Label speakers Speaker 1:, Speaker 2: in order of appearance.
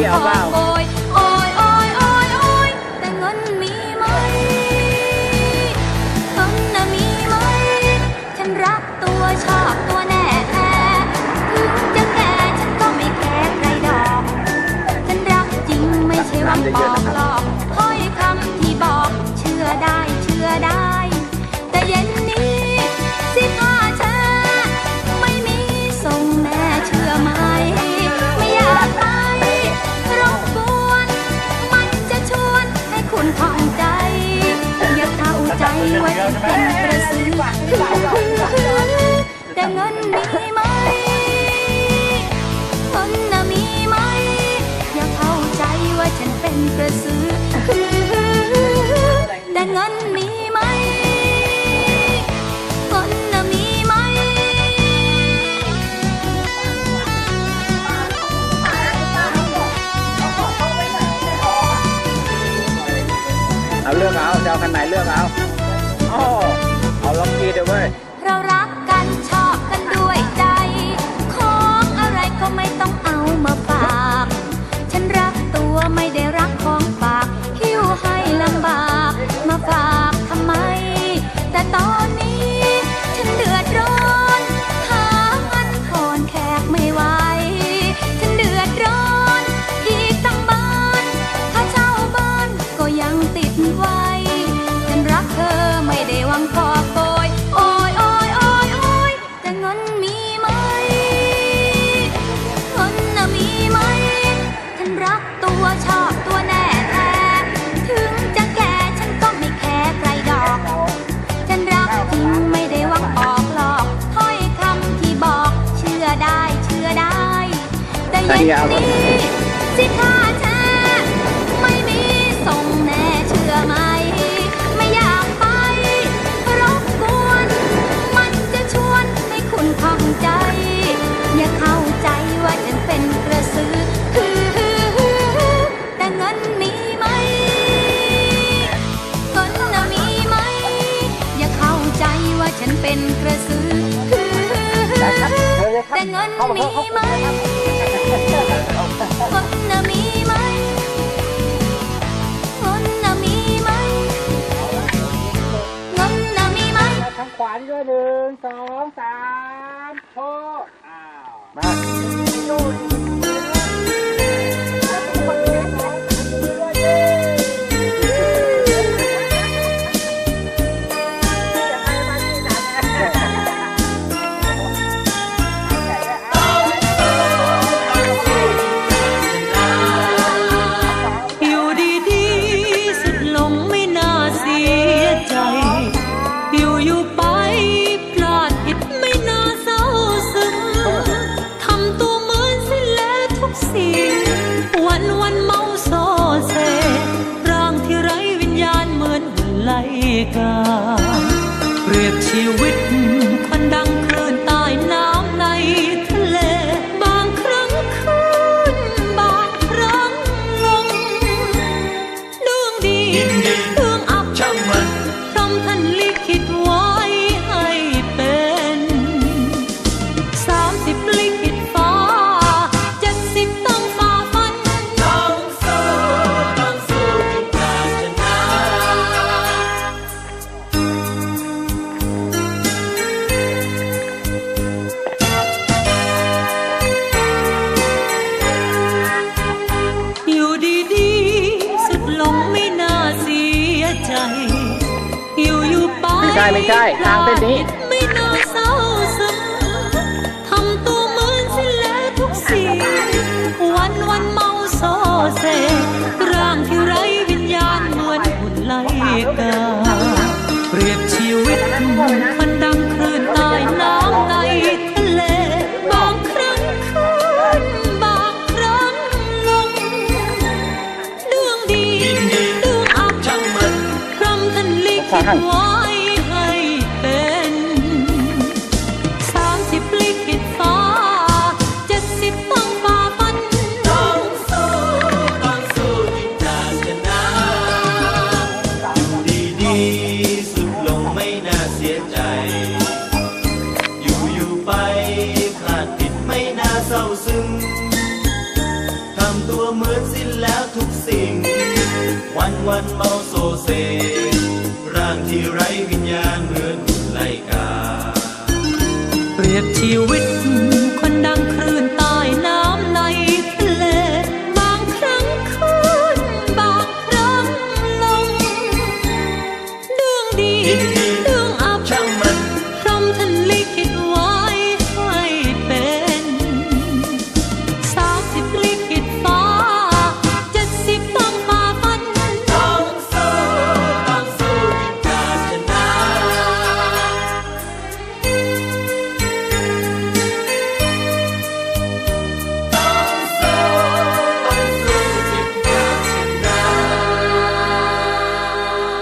Speaker 1: ไม่
Speaker 2: ปั เงิ
Speaker 1: นมีไหมเงินน่ะมีไหม อย่าเข้าใจว่าฉันเป็นกระสือแต่เงินมีไหมเงินน่ะมีไหม เอา
Speaker 2: เลือกเอาจะเอาคันไหนเลือกเอาอ๋อเอาล็อกกี้เด้
Speaker 1: วยวเว้ย เรารักกัน แต่เย็นนี้สิท่าเธอไม่มีส่งแน่เชื่อไหม ไม่อยากไป รบกวน มันจะชวนให้คุณข้องใจ อย่าเข้าใจว่าฉันเป็นกระสือแต่เงินมีไหมเงินน่ะมีไหม อย่าเข้าใจว่าฉันเป็นกระสือคือแต่เงินมีไหม
Speaker 3: ขวานด้วยหนึ่งสองสามโชว์อ้าว
Speaker 2: มา
Speaker 4: กาเปรียบชีวิตคนดังคลื่นใต้น้ำในทะเล บางครั้งขึ้น บางครั้งลงดวงดี ช่ไม่ใช่
Speaker 2: ทางเส้นนี้
Speaker 4: ไม่น่าเศร้าซึมทำตัวเหมือนสิ้นแล้วทุกสิ่งวันวันเมาโซเซร่างที่ไร้วิญญาณเหมือนหุ่นไลกาเปรียบชีวิตมันดังคลื่นใต้น้ำในทะเลบางครั้งขึ้นบางครั้งลงดวงดีดวงอับช่างมันพรหมท่านลิขิตไว้ำ
Speaker 5: ตัวเหมือนสิ้นแล้วทุกสิ่ง วันวันเมาโซเซ ร่างที่ไร้วิญญาณเหมือนหุ่นไลกา
Speaker 4: เปรียบชีวิต